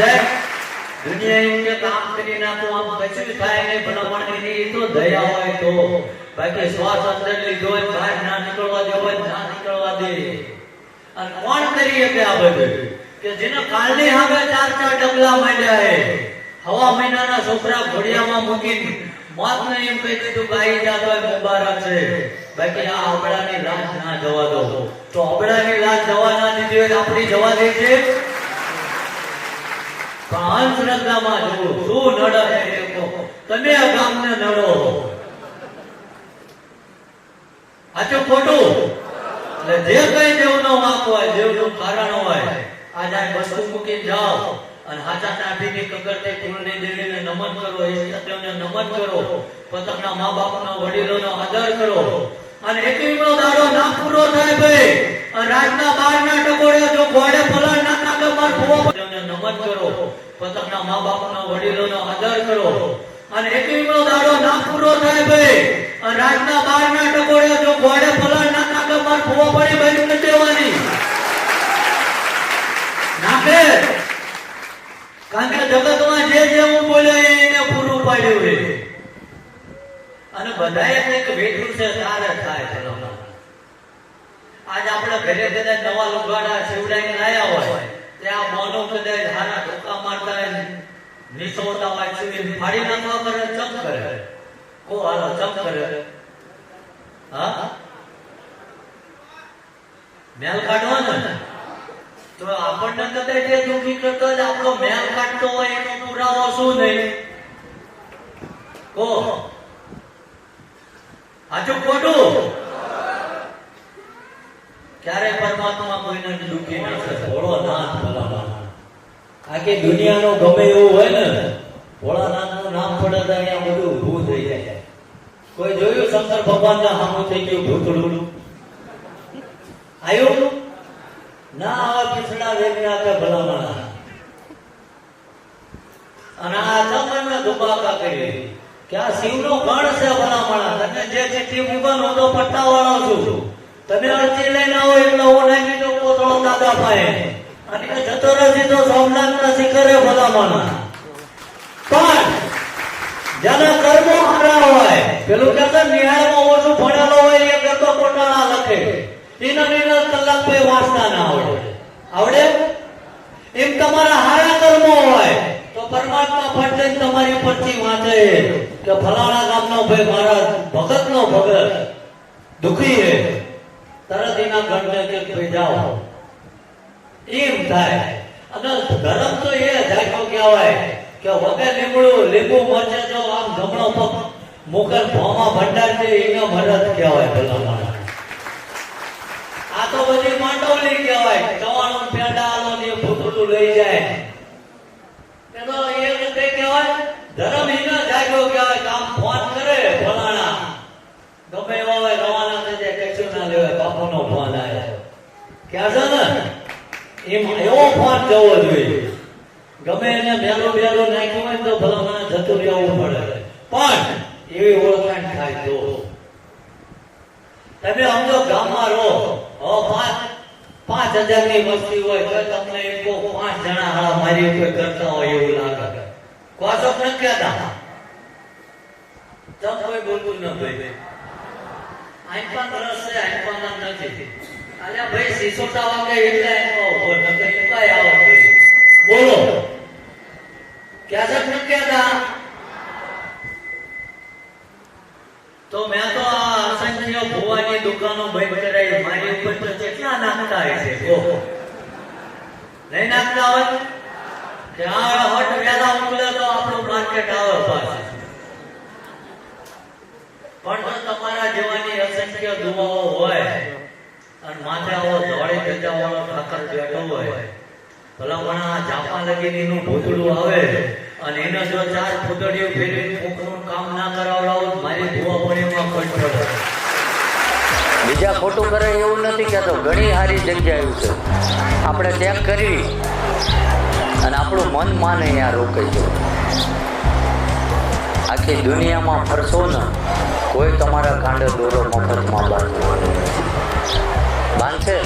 સમજાય દુનિયા કે કામ જેને કાલની સામે ચાર ચાર ડગલા માંડ્યા હે. હવા મહિનાના છોકરા ઘોડિયામાં મૂકીને મોતને એમ કહી દીધું આઈ જાતો મુબારક છે. બાકી આ અબડાની લાશ ના જવા દો. તો અબડાની લાશ જવા ના આપણી જવા દે છે અંધશ્રદ્ધામાં જુઓ, શું નડે તમે આ ગામને નડો સાચું ખોટું. એટલે જે કઈ દેવનો વાંક હોય, દેવનું કારણ હોય આજે વસ્તુ મૂકીને જાઓ. અને હાચા નાભીની કગરતે કુળની દેવીને નમન કરો સત્યને નમન કરો પોતાના મા બાપના વડીલોનો આદર કરો. અને એકવીમનો દાડો ના પૂરો થાય ભાઈ. અને રાતના બારના ટકોડે જો ઘોડે પલાણ નમન કારણ કે જગતમાં જે જે હું બોલ્યો એને પૂરું પાડ્યું અને બધાએ વેઠું છે તારે થાય ચલો આજ આપણે ઘરે ઘરે નવા લુગાડા શિવડાઈને આવ્યા હોય. ત્યાં મોનો કદાચ હારા ધોકા મારતા નિસોતા હોય ચૂડી ફાડી નાખવા કરે, ચમ કરે? કો હાલો, ચમ કરે? હા? મેલ કાઢવો ને. તો આપણને કદાચ જે દુઃખી કરતો જ આપણો મેલ કાઢતો હોય, એનો પુરાવો શું નહીં કો? આજુ ખોટું ક્યારે પરમાત્મા કોઈને દુઃખી ના કરે ભોળોનાથ ભલાનાથ આખી દુનિયાનો ગમે એવું હોય ને, ભોળાનાથનું નામ પડે તો અહીંયા બધું ઊભું થઈ જાય. કોઈ જોયું શંકર ભગવાનના સામું થઈ ગયું ભૂતળું? આવ્યું? ના, આવા પીછડા વેગના કે ભલામણા. અને આ તમને ધુમાકા કરી કે આ શિવનો ગણ છે ભલામણા. અને જે ચિઠ્ઠી મૂકવાનો તો પટ્ટાવાળો છું. તમે અરજી લઈને આવો એટલે હું નાખી દઉં કોથળો દાદા પાસે અને જતો નથી તો સોમનાથના શિખરે ભલામણા. પણ, જેના કર્મો ખરા હોય, પેલું કહેતા નિહાળમાં ઓછું ભણેલો હોય એ કરતો કોટાળા લખે. એના નિર્ણય કલાક કોઈ વાંચતા ના આવડે આવડે? એમ તમારા હારા કર્મો હોય, તો પરમાત્મા ફટ લઈને તમારી પરથી વાંચે. કે ફલાણા ગામનો ભાઈ મારા ભગતનો ભગત. દુખી છે. તરત એના ઘરને કે ભાઈ જાઓ. એમ થાય. અને ધર્મ તો એ જાગ્યો કહેવાય કે વગર લીમડું લીંબુ, મરચે, જો આમ જમણો પગ મુકર ભોમાં ભંડાર છે, એનો મરદ કહેવાય ભલા માણસ આ તો બધી માંડવલી કહેવાય. ચવાણું, પેંડા આલો ને ભૂતળું લઈ જાય. એનો એ રીતે કહેવાય ધર્મ હિનો જાગ્યો કહેવાય કામ ફોન કરે ફલાણા ગમે એવા હોય રવાના થઈ જાય કશું ના લેવાય બાપુનો ફોન આવ્યો ક્યાં છે ને? એમ એવો ફોન જવો જોઈએ. ગમે એને બેલો બેલો નાખ્યો હોય ને તો ભલામણ જતું રહેવું પડે. પણ એવી ઓળખાણ થાય તો. તમે સમજો ગામમાં રહો. હવે પાંચ પાંચ હજારની વસ્તી હોય તો તમને એક પાંચ જણા હાળા મારી ઉપર કરતા હોય એવું લાગે. કોસો ન કહેતા તમ કોઈ બોલવું ન ભાઈ છે બોલો. ક્યાં ન હતા તો? મેં તો આ અસંખ્ય ભુવાની દુકાનો બંધ કરાવી મારી ઉપર તો નાખતા હશે ઓહો નહીં નાખતા હોય? તો આપણું માર્કેટ આવે પણ તમારા અસંખ્ય દુવાઓ હોય અને માથે આવો ધોળી ગજા વાળો ઠાકર બેઠો હોય. ભલામણ આ જાપા લગીને એનું ભૂતળું આવે અને એને જો ચાર ફૂદડીઓ ફેરવીને કોકનું કામ ના કરાવડાવો મારી દુવા પણ એમાં ખોટ પડે. બીજા ખોટું કરે એવું નથી કહેતો ઘણી સારી જગ્યા એવું છે. આપણે ચેક કરી અને આપણું મન માને ત્યાં રોકાઈ જવું. આખી દુનિયામાં ફરશો ને. કોઈ તમારા કાંડે દોરો મફતમાં બાંધતો બાંધશે?